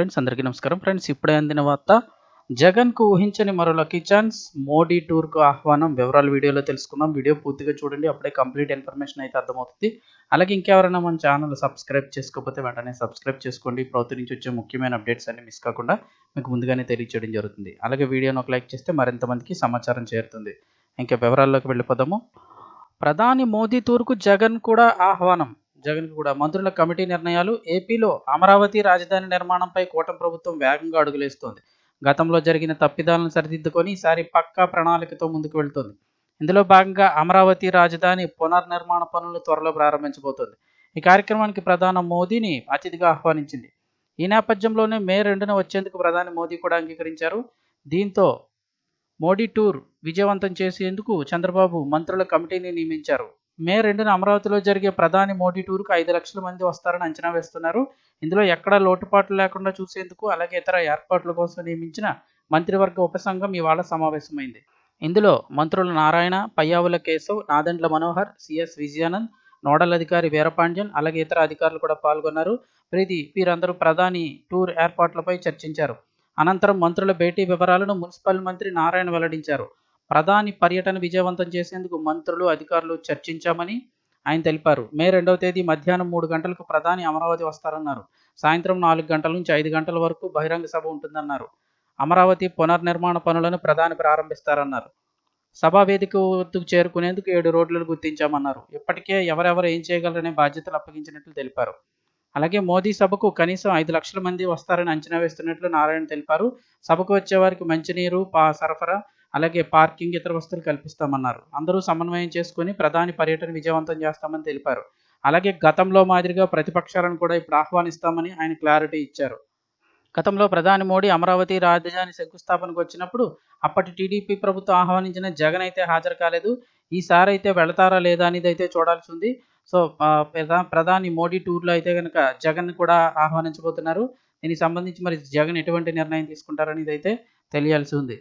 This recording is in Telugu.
ఫ్రెండ్స్ అందరికీ నమస్కారం. ఫ్రెండ్స్ ఇప్పుడే అందిన వార్త జగన్కు ఊహించని మరో లక్కీ ఛాన్స్ మోడీ టూర్కు ఆహ్వానం. వివరాలు వీడియోలో తెలుసుకుందాం. వీడియో పూర్తిగా చూడండి అప్పుడే కంప్లీట్ ఇన్ఫర్మేషన్ అయితే అర్థమవుతుంది. అలాగే ఇంకెవరైనా మన ఛానల్ సబ్స్క్రైబ్ చేసుకోకపోతే వెంటనే సబ్స్క్రైబ్ చేసుకోండి. ప్రభుత్వం నుంచి వచ్చే ముఖ్యమైన అప్డేట్స్ అన్ని మిస్ కాకుండా మీకు ముందుగానే తెలియచేయడం జరుగుతుంది. అలాగే వీడియోను ఒక లైక్ చేస్తే మరింత మందికి సమాచారం చేరుతుంది. ఇంకా వివరాల్లోకి వెళ్ళిపోదాము. ప్రధాని మోదీ టూర్కు జగన్ కూడా ఆహ్వానం. జగన్ కూడా మంత్రుల కమిటీ నిర్ణయాలు ఏపీలో అమరావతి రాజధాని నిర్మాణంపై కూటమి ప్రభుత్వం వేగంగా అడుగులేస్తోంది. గతంలో జరిగిన తప్పిదాలను సరిదిద్దుకొని ఈసారి పక్కా ప్రణాళికతో ముందుకు వెళ్తోంది. ఇందులో భాగంగా అమరావతి రాజధాని పునర్నిర్మాణ పనులు త్వరలో ప్రారంభించబోతోంది. ఈ కార్యక్రమానికి ప్రధాన మోదీని అతిథిగా ఆహ్వానించింది. ఈ నేపథ్యంలోనే మే రెండున వచ్చేందుకు ప్రధాని మోదీ కూడా అంగీకరించారు. దీంతో మోడీ టూర్ విజయవంతం చేసేందుకు చంద్రబాబు మంత్రుల కమిటీని నియమించారు. మే రెండున అమరావతిలో జరిగే ప్రధాని మోడీ టూర్కు ఐదు లక్షల మంది వస్తారని అంచనా వేస్తున్నారు. ఇందులో ఎక్కడా లోటుపాట్లు లేకుండా చూసేందుకు అలాగే ఇతర ఏర్పాట్ల కోసం నియమించిన మంత్రివర్గ ఉపసంఘం ఇవాళ సమావేశమైంది. ఇందులో మంత్రులు నారాయణ పయ్యావుల కేశవ్ నాదెండ్ల మనోహర్ సిఎస్ విజయానంద్ నోడల్ అధికారి వీరపాండ్యన్ అలాగే ఇతర అధికారులు కూడా పాల్గొన్నారు. ప్రీతి వీరందరూ ప్రధాని టూర్ ఏర్పాట్లపై చర్చించారు. అనంతరం మంత్రుల భేటీ వివరాలను మున్సిపల్ మంత్రి నారాయణ వెల్లడించారు. ప్రధాని పర్యటన విజయవంతం చేసేందుకు మంత్రులు అధికారులు చర్చించామని ఆయన తెలిపారు. మే రెండవ తేదీ మధ్యాహ్నం మూడు గంటలకు ప్రధాని అమరావతి వస్తారన్నారు. సాయంత్రం నాలుగు గంటల నుంచి ఐదు గంటల వరకు బహిరంగ సభ ఉంటుందన్నారు. అమరావతి పునర్నిర్మాణ పనులను ప్రధాని ప్రారంభిస్తారన్నారు. సభా వేదిక వద్దకు చేరుకునేందుకు ఏడు రోడ్లను గుర్తించామన్నారు. ఇప్పటికే ఎవరెవరు ఏం చేయగలరనే బాధ్యతలు అప్పగించినట్లు తెలిపారు. అలాగే మోదీ సభకు కనీసం ఐదు లక్షల మంది వస్తారని అంచనా వేస్తున్నట్లు నారాయణ తెలిపారు. సభకు వచ్చే వారికి మంచినీరు పా సరఫరా అలాగే పార్కింగ్ ఇతర వస్తువులు కల్పిస్తామన్నారు. అందరూ సమన్వయం చేసుకుని ప్రధాని పర్యటన విజయవంతం చేస్తామని తెలిపారు. అలాగే గతంలో మాదిరిగా ప్రతిపక్షాలను కూడా ఇప్పుడు ఆహ్వానిస్తామని ఆయన క్లారిటీ ఇచ్చారు. గతంలో ప్రధాని మోడీ అమరావతి రాజధాని శంకుస్థాపనకు వచ్చినప్పుడు అప్పటి టీడీపీ ప్రభుత్వం ఆహ్వానించిన జగన్ అయితే హాజరు కాలేదు. ఈసారి అయితే వెళతారా లేదా అనేది అయితే చూడాల్సి ఉంది. సో ప్రధా ప్రధాని మోడీ టూర్లో అయితే కనుక జగన్ కూడా ఆహ్వానించబోతున్నారు. దీనికి సంబంధించి మరి జగన్ ఎటువంటి నిర్ణయం తీసుకుంటారనేది అయితే తెలియాల్సి ఉంది.